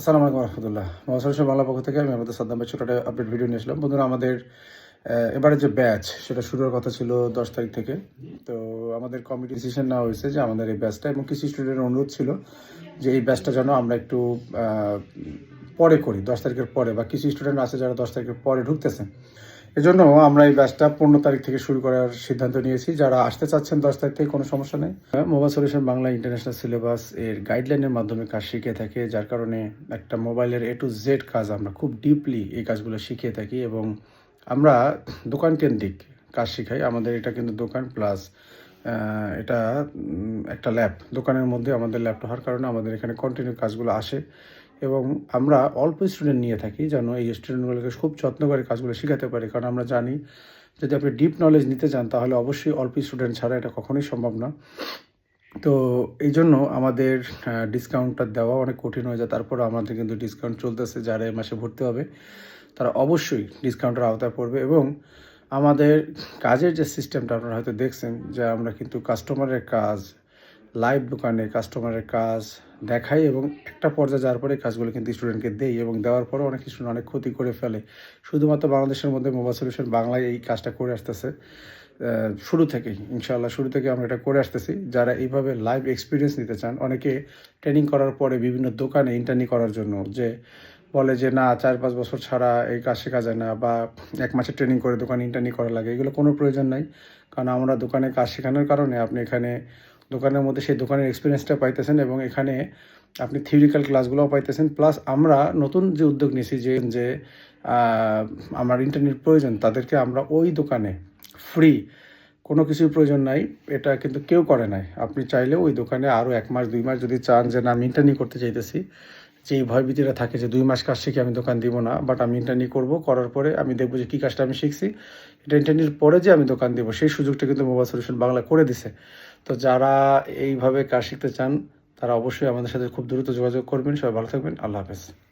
আসসালামু আলাইকুম রহমতুল্লাহ মহাসরস্বর বাংলা পক্ষ থেকে আমি আমাদের সাদ্দাম ভাই একটা আপডেট ভিডিও নিয়েছিলাম বন্ধুরা, আমাদের এবারে যে ব্যাচ সেটা শুরুর কথা ছিল দশ তারিখ থেকে। তো আমাদের কমিটি ডিসিশন নেওয়া হয়েছে যে আমাদের এই ব্যাচটা এবং কিছু স্টুডেন্টের অনুরোধ ছিল যে এই ব্যাচটা যেন আমরা একটু পরে করি, দশ তারিখের পরে বা কিছু স্টুডেন্ট আছে যারা দশ তারিখের পরে ঢুকতেছে। এজন্য আমরা এই ব্যাচটা পনেরো তারিখ থেকে শুরু করার সিদ্ধান্ত নিয়েছি। যারা আসতে চাচ্ছেন দশ তারিখ থেকে, কোনো সমস্যা নেই। Mobile solution Bangla international syllabus এর গাইডলাইনের মাধ্যমে কাজ শিখে থাকে, যার কারণে একটা মোবাইলের এ টু জেড কাজ আমরা খুব ডিপলি এই কাজগুলো শিখিয়ে থাকি এবং আমরা দোকান কেন্দ্রিক কাজ শিখাই। আমাদের এটা কিন্তু দোকান প্লাস এটা একটা ল্যাব দোকানের মধ্যে আমাদের ল্যাবটা হওয়ার কারণে আমাদের এখানে কন্টিনিউ কাজগুলো আসে। এবং আমরা অল্প স্টুডেন্ট নিয়ে থাকি যেন এই স্টুডেন্টগুলোকে খুব যত্ন করে কাজগুলো শেখাতে পারি। কারণ আমরা জানি, যদি আপনি ডিপ নলেজ নিতে চান, তাহলে অবশ্যই অল্প স্টুডেন্ট ছাড়া এটা কখনোই সম্ভব না। তো এই জন্য আমাদের ডিসকাউন্টটা দেওয়া অনেক কঠিন হয়ে যায়। তারপর আমাদের কিন্তু ডিসকাউন্ট চলতেছে, যারা এই মাসে ভর্তি হবে। তারা অবশ্যই ডিসকাউন্টের আওতায় পড়বে এবং আমাদের কাজের যে সিস্টেমটা আপনারা হয়তো দেখছেন, যে আমরা কিন্তু কাস্টমারের কাজ লাইভ দোকানে কাস্টমারের কাজ দেখাই এবং একটা পর্যায়ে যাওয়ার পরে কাজগুলো কিন্তু স্টুডেন্টকে দেই এবং দেওয়ার পরে অনেক স্টুডেন্ট অনেক ক্ষতি করে ফেলে। শুধুমাত্র বাংলাদেশের মধ্যে মোবাইল সলিউশন বাংলায় এই কাজটা করে আসতেছে। শুরু থেকেই, ইনশাআল্লাহ শুরু থেকে আমরা এটা করে আসতেছি। যারা এইভাবে লাইভ এক্সপিরিয়েন্স নিতে চান, অনেকে ট্রেনিং করার পরে বিভিন্ন দোকানে ইন্টার্নি করার জন্য যে বলে যে, না, চার পাঁচ বছর ছাড়া এই কাজ শেখা যায় না বা এক মাসের ট্রেনিং করে দোকানে ইন্টার্নি করা লাগে, এগুলো কোনো প্রয়োজন নাই। কারণ আমরা দোকানে কাজ শেখানোর কারণে আপনি এখানে দোকানের মধ্যে সেই দোকানের এক্সপিরিয়েন্সটা পাইতেছেন এবং এখানে আপনি থিওরিক্যাল ক্লাসগুলোও পাইতেছেন। প্লাস আমরা নতুন যে উদ্যোগ নিয়েছি যে যে আমার ইন্টারনেট প্রয়োজন, তাদেরকে আমরা ওই দোকানে ফ্রি কোনো কিছুর প্রয়োজন নাই, এটা কিন্তু কেউ করে নাই। আপনি চাইলে ওই দোকানে আরও এক মাস, দুই মাস যদি চান যে, না, আমি ইন্টারনি করতে চাইতেছি। যে এই ভয়ভীতিটা থাকে যে দুই মাস কাজ শিখে আমি দোকান দিব না বাট আমি ইন্টারনি করব, করার পরে আমি দেখব যে কী কাজটা আমি শিখছি। এটা ইন্টারনির পরে যে আমি দোকান দিব, সেই সুযোগটা কিন্তু মোবাইল সলিউশন বাংলা করে দিছে। তো যারা এইভাবে কাজ শিখতে চান, তারা অবশ্যই আমাদের সাথে খুব দ্রুত যোগাযোগ করবেন। সবাই ভালো থাকবেন। আল্লাহ হাফেজ।